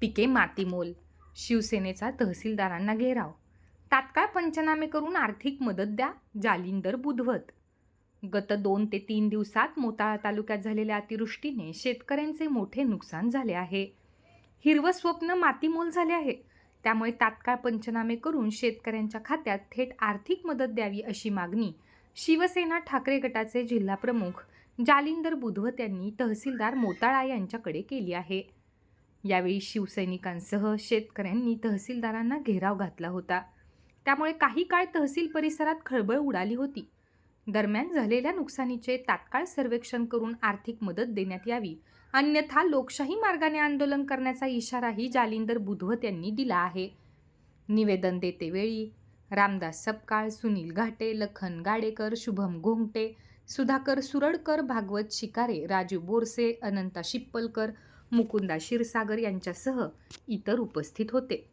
पिके मातीमोल शिवसेनेचा तहसीलदारांना घेराव. तात्काळ पंचनामे करून आर्थिक मदत द्या जालिंदर बुधवत. गत दोन ते तीन दिवसात मोताळा तालुक्यात झालेल्या अतिवृष्टीने शेतकऱ्यांचे मोठे नुकसान झाले आहे. हिरवं स्वप्न मातीमोल झाले आहे. त्यामुळे तात्काळ पंचनामे करून शेतकऱ्यांच्या खात्यात थेट आर्थिक मदत द्यावी अशी मागणी शिवसेना ठाकरे गटाचे जिल्हाप्रमुख जालिंदर बुधवत यांनी तहसीलदार मोताळा यांच्याकडे केली आहे. यावेळी शिवसैनिकांसह शेतकऱ्यांनी तहसीलदारांना घेराव घातला होता. त्यामुळे काही काळ तहसील परिसरात खळबळ उडाली होती. दरम्यान झालेल्या नुकसानीचे तात्काळ सर्वेक्षण करून आर्थिक मदत देण्यात यावी. अन्यथा लोकशाही मार्गाने आंदोलन करण्याचा इशाराही जालिंदर बुधवत यांनी दिला आहे. निवेदन देतेवेळी रामदास सपकाळ सुनील घाटे लखन गाडेकर शुभम घोंगटे सुधाकर सुरडकर भागवत शिकारे राजू बोरसे अनंता शिप्पलकर मुकुंदा क्षीरसागर यांच्यासह इतर उपस्थित होते.